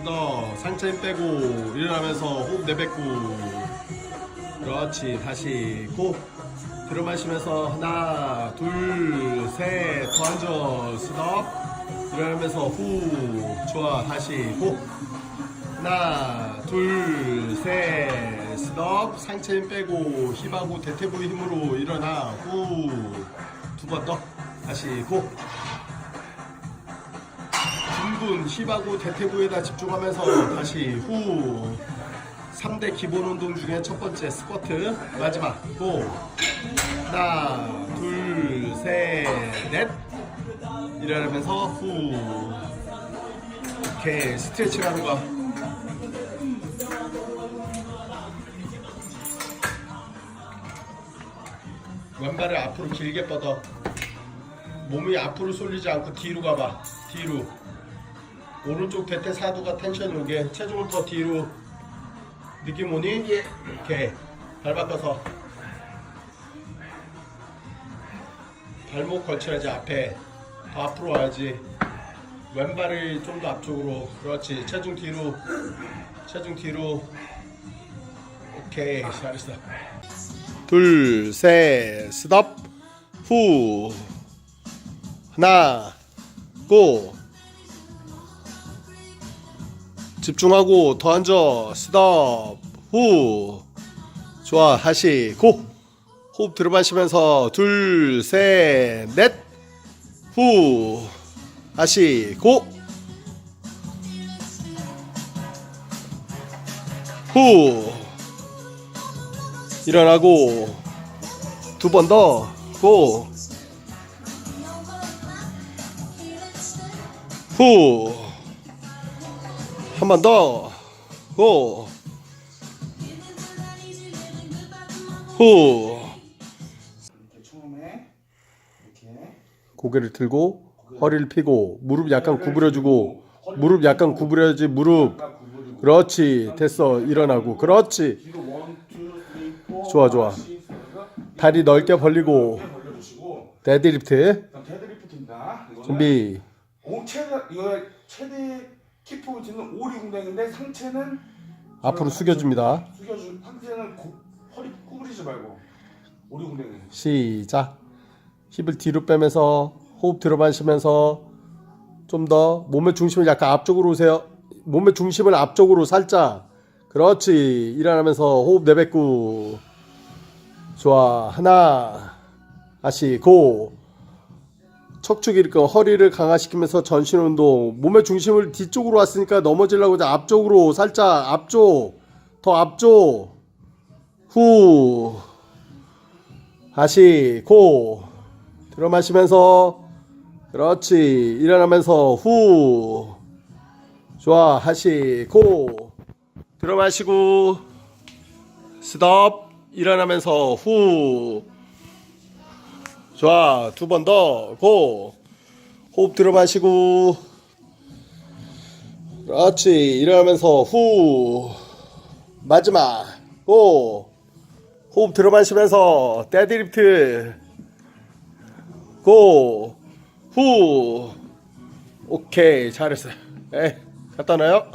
스더 상체 힘 빼고 일어나면서 호흡 내뱉고. 그렇지 다시 고. 들어 마시면서 하나 둘셋더 앉아 스톱 일어나면서 후 좋아 다시 고. 하나 둘셋 스톱. 상체 힘 빼고 힙하고 대퇴부의 힘으로 일어나. 후. 두 번 더. 다시 고 둥근 힙하고 대퇴부에다 집중하면서 다시 후 3대 기본 운동 중에 첫 번째 스쿼트 마지막 고. 하나 둘셋넷. 일어나면서 후. 오케이 스트레칭 하는 거. 왼발을 앞으로 길게 뻗어. 몸이 앞으로 쏠리지 않고 뒤로 가봐. 뒤로 오른쪽 대퇴 사두가 텐션 오게 체중을 더 뒤로 느낌 오니? 예. 오케이 발 바꿔서 발목 걸쳐야지 앞에 더 앞으로 와야지 왼발을 좀 더 앞쪽으로 그렇지 체중 뒤로 체중 뒤로 오케이 잘했어 둘셋 스톱. 후. 하나 고 집중하고 더 앉아. 스톱. 후. 좋아. 다시. 고. 호흡 들어 마시면서 둘 셋 넷 후. 다시. 고. 후. 일어나고. 두 번 더. 고. 후 한 번 더. 처음에 이렇게 고개를 들고 허리를 펴고 무릎 약간 구부려주고 무릎 약간 구부려야지 무릎. 구부리고 그렇지. 됐어. 일어나고. 그렇지. 뒤로 원, 투, 쓰리, 포, 좋아, 좋아. 다리 넓게 벌리고 이렇게 벌려주시고 데드리프트. 그다음 데드리프트입니다. 이거는 준비. 오, 최대 이거 최대 키포지는 오리 웅덩인데 상체는 앞으로 숙여줍니다. 숙여주 상체는 고, 허리 구부리지 말고 오리 웅덩이. 시작. 힙을 뒤로 빼면서 호흡 들어 마시면서 좀 더 몸의 중심을 약간 앞쪽으로 오세요. 몸의 중심을 앞쪽으로 살짝. 그렇지. 일어나면서 호흡 내뱉고. 좋아. 하나. 다시 고 척추 길고 허리를 강화시키면서 전신 운동 몸의 중심을 뒤쪽으로 왔으니까 넘어지려고 하자 앞쪽으로 살짝 앞쪽 더 앞쪽 후 다시 고 들어 마시면서 그렇지 일어나면서 후 좋아 다시 고 들어 마시고 스톱 일어나면서 후 좋아 두 번 더 고. 호흡 들어 마시고. 그렇지 일어나면서 후. 마지막 고. 호흡 들어 마시면서 데드리프트. 고. 후. 오케이 잘했어요. 에 갖다 놔요